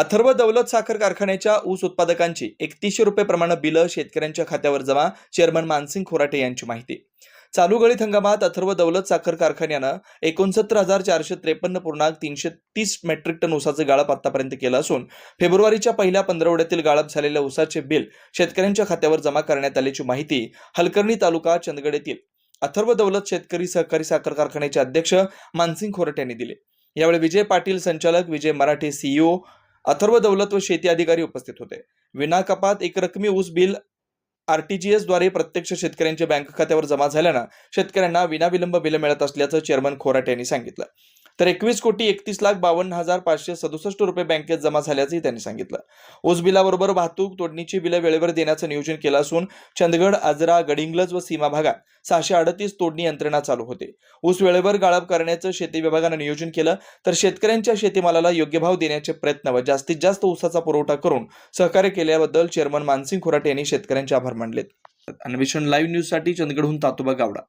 अथर्व दौलत साखर कारखान्याच्या ऊस उत्पादकांची एकतीसशे रुपये प्रमाणे बिलं शेतकऱ्यांच्या खात्यावर जमा चेअरमन मानसिंग खोराटे यांची माहिती. चालू गळीत हंगामात अथर्व दौलत साखर कारखान्यानं एकोणसत्तर हजार चारशे त्रेपन्न पूर्णांक तीनशे तीस मेट्रिक टन ऊसाचं गाळप आतापर्यंत केलं असून फेब्रुवारीच्या पहिल्या पंधरवड्यातील गाळप झालेल्या ऊसाचे बिल शेतकऱ्यांच्या खात्यावर जमा करण्यात आल्याची माहिती हलकर्णी तालुका चंदगड येथील अथर्व दौलत शेतकरी सहकारी साखर कारखान्याचे अध्यक्ष मानसिंग खोरट यांनी दिले. यावेळी विजय पाटील संचालक विजय मराठे सीईओ अथर्व दौलत व शेती अधिकारी उपस्थित होते. विना कपात एकरकमी ऊस बिल आरटीजीएसद्वारे प्रत्यक्ष शेतकऱ्यांच्या बँक खात्यावर जमा झाल्यानं शेतकऱ्यांना विनाविलंब बिलं मिळत असल्याचं चेअरमन खोराट यांनी सांगितलं. तर एकवीस कोटी एकतीस लाख बावन्न हजार पाचशे सदुसष्ट रुपये बँकेत जमा झाल्याचंही त्यांनी सांगितलं. ऊस बिलाबरोबर वाहतूक तोडणीची बिलं वेळेवर देण्याचं नियोजन केलं असून चंदगड आजरा गडिंग्लज व सीमा भागात सहाशे अडतीस तोडणी यंत्रणा चालू होते. ऊस वेळेवर गाळप करण्याचं शेती विभागानं नियोजन केलं तर शेतकऱ्यांच्या शेतीमालाला योग्य भाव देण्याचे प्रयत्न व जास्तीत जास्त ऊसाचा पुरवठा करून सहकार्य केल्याबद्दल चेअरमन मानसिंग खोराटे यांनी शेतकऱ्यांचे आभार मानलेत. अन्वेषण लाईव्ह न्यूजसाठी चंदगडहून तातोबा गावडा.